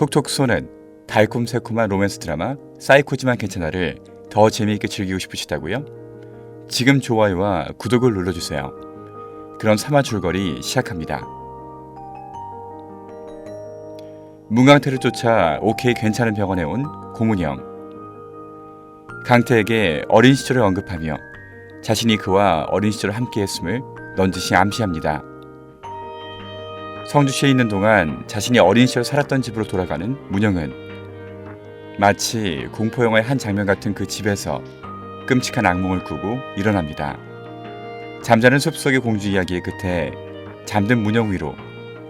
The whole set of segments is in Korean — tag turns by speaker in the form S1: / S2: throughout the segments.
S1: 톡톡 쏘는 달콤새콤한 로맨스 드라마 사이코지만 괜찮아를 더 재미있게 즐기고 싶으시다고요? 지금 좋아요와 구독을 눌러주세요. 그럼 3화 줄거리 시작합니다. 문강태를 쫓아 오케이 괜찮은 병원에 온 고문영. 강태에게 어린 시절을 언급하며 자신이 그와 어린 시절을 함께했음을 넌지시 암시합니다. 성주시에 있는 동안 자신이 어린 시절 살았던 집으로 돌아가는 문영은 마치 공포 영화의 한 장면 같은 그 집에서 끔찍한 악몽을 꾸고 일어납니다. 잠자는 숲속의 공주 이야기의 끝에 잠든 문영 위로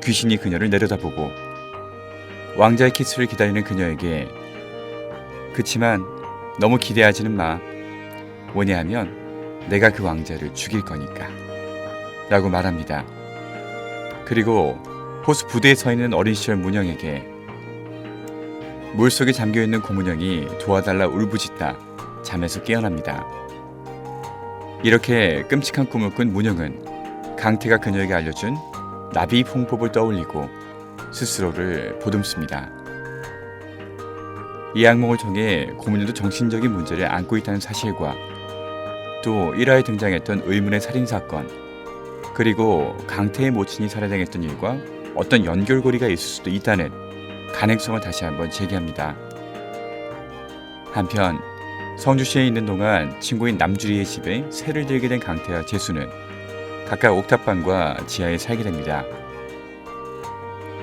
S1: 귀신이 그녀를 내려다보고 왕자의 키스를 기다리는 그녀에게 그치만 너무 기대하지는 마. 뭐냐하면 내가 그 왕자를 죽일 거니까. 라고 말합니다. 그리고 호수 부대에 서 있는 어린 시절 문영에게 물속에 잠겨 있는 고문영이 도와달라 울부짖다 잠에서 깨어납니다. 이렇게 끔찍한 꿈을 꾼 문영은 강태가 그녀에게 알려준 나비 홍법을 떠올리고 스스로를 보듬습니다. 이 악몽을 통해 고문영도 정신적인 문제를 안고 있다는 사실과 또 1화에 등장했던 의문의 살인 사건 그리고 강태의 모친이 살해당했던 일과 어떤 연결고리가 있을 수도 있다는 가능성을 다시 한번 제기합니다. 한편 성주시에 있는 동안 친구인 남주리의 집에 새를 들게 된 강태와 재수는 각각 옥탑방과 지하에 살게 됩니다.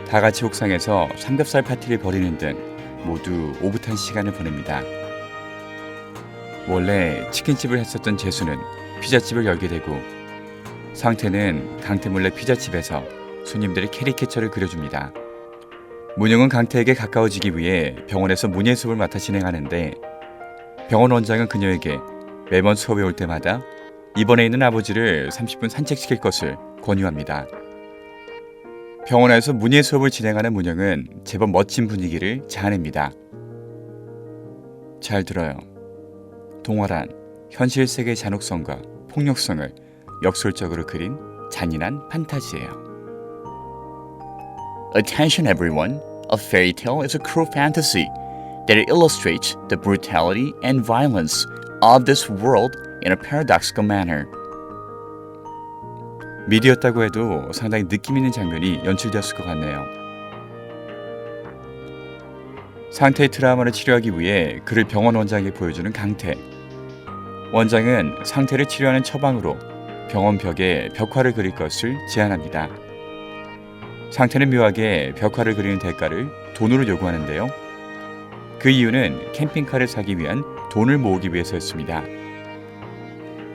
S1: 다 같이 옥상에서 삼겹살 파티를 벌이는 등 모두 오붓한 시간을 보냅니다. 원래 치킨집을 했었던 재수는 피자집을 열게 되고 상태는 강태 몰래 피자집에서 손님들의 캐리케처를 그려줍니다. 문영은 강태에게 가까워지기 위해 병원에서 문예 수업을 맡아 진행하는데 병원 원장은 그녀에게 매번 수업에 올 때마다 입원해 있는 아버지를 30분 산책시킬 것을 권유합니다. 병원에서 문예 수업을 진행하는 문영은 제법 멋진 분위기를 자아냅니다. 잘 들어요. 동화란 현실 세계의 잔혹성과 폭력성을 역설적으로 그린 잔인한 판타지예요.
S2: Attention everyone, a fairy tale is a cruel fantasy that illustrates the brutality and violence of this world in a paradoxical manner.
S1: 미디였다고 해도 상당히 느낌 있는 장면이 연출되었을 것 같네요. 상태의 트라우마를 치료하기 위해 그를 병원 원장에게 보여주는 강태. 원장은 상태를 치료하는 처방으로 병원 벽에 벽화를 그릴 것을 제안합니다. 상태는 묘하게 벽화를 그리는 대가를 돈으로 요구하는데요. 그 이유는 캠핑카를 사기 위한 돈을 모으기 위해서였습니다.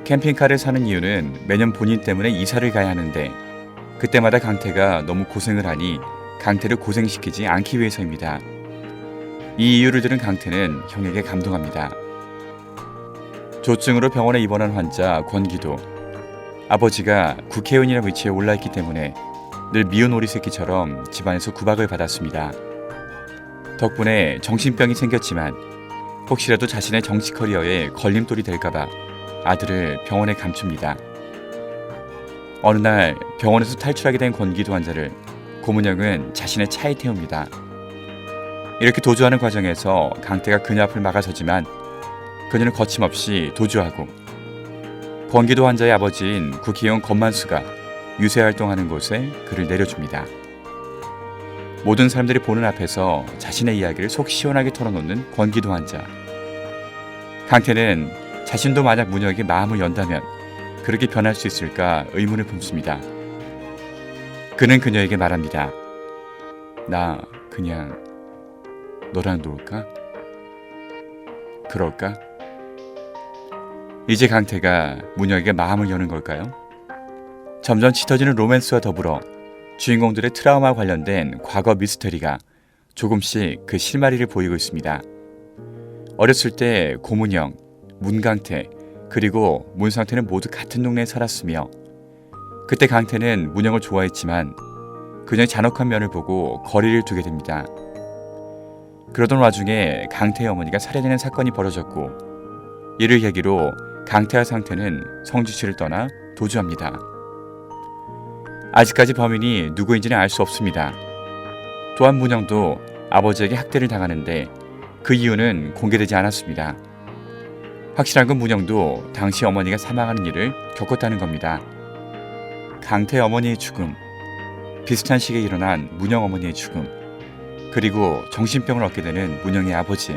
S1: 캠핑카를 사는 이유는 매년 본인 때문에 이사를 가야 하는데 그때마다 강태가 너무 고생을 하니 강태를 고생시키지 않기 위해서입니다. 이 이유를 들은 강태는 형에게 감동합니다. 조증으로 병원에 입원한 환자 권기도 아버지가 국회의원이라는 위치에 올라있기 때문에 늘 미운 오리 새끼처럼 집안에서 구박을 받았습니다. 덕분에 정신병이 생겼지만 혹시라도 자신의 정치 커리어에 걸림돌이 될까봐 아들을 병원에 감춥니다. 어느 날 병원에서 탈출하게 된 권기도 환자를 고문영은 자신의 차에 태웁니다. 이렇게 도주하는 과정에서 강태가 그녀 앞을 막아서지만 그녀는 거침없이 도주하고 권기도 환자의 아버지인 국회의원 권만수가 유세 활동하는 곳에 그를 내려줍니다. 모든 사람들이 보는 앞에서 자신의 이야기를 속 시원하게 털어놓는 권기도 환자. 강태는 자신도 만약 문혁에게 마음을 연다면 그렇게 변할 수 있을까 의문을 품습니다. 그는 그녀에게 말합니다. 나 그냥 너랑 놀까? 그럴까? 이제 강태가 문혁에게 마음을 여는 걸까요? 점점 짙어지는 로맨스와 더불어 주인공들의 트라우마 관련된 과거 미스터리가 조금씩 그 실마리를 보이고 있습니다. 어렸을 때 고문영, 문강태, 그리고 문상태는 모두 같은 동네에 살았으며 그때 강태는 문영을 좋아했지만 그녀의 잔혹한 면을 보고 거리를 두게 됩니다. 그러던 와중에 강태의 어머니가 살해되는 사건이 벌어졌고 이를 계기로 강태와 상태는 성주시를 떠나 도주합니다. 아직까지 범인이 누구인지는 알 수 없습니다. 또한 문영도 아버지에게 학대를 당하는데 그 이유는 공개되지 않았습니다. 확실한 건 문영도 당시 어머니가 사망하는 일을 겪었다는 겁니다. 강태 어머니의 죽음, 비슷한 시기에 일어난 문영 어머니의 죽음, 그리고 정신병을 얻게 되는 문영의 아버지.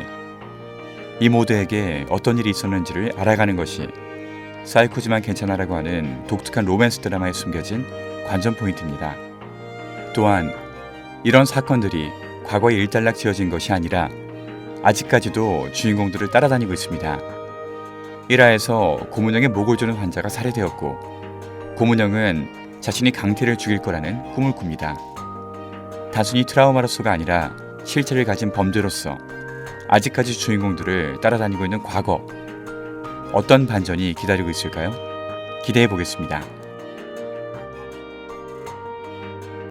S1: 이 모두에게 어떤 일이 있었는지를 알아가는 것이 사이코지만 괜찮아라고 하는 독특한 로맨스 드라마에 숨겨진 관전 포인트입니다. 또한 이런 사건들이 과거에 일단락 지어진 것이 아니라 아직까지도 주인공들을 따라다니고 있습니다. 1화에서 고문영의 목을 조는 환자가 살해되었고 고문영은 자신이 강태를 죽일 거라는 꿈을 꿉니다. 단순히 트라우마로서가 아니라 실체를 가진 범죄로서 아직까지 주인공들을 따라다니고 있는 과거 어떤 반전이 기다리고 있을까요? 기대해 보겠습니다.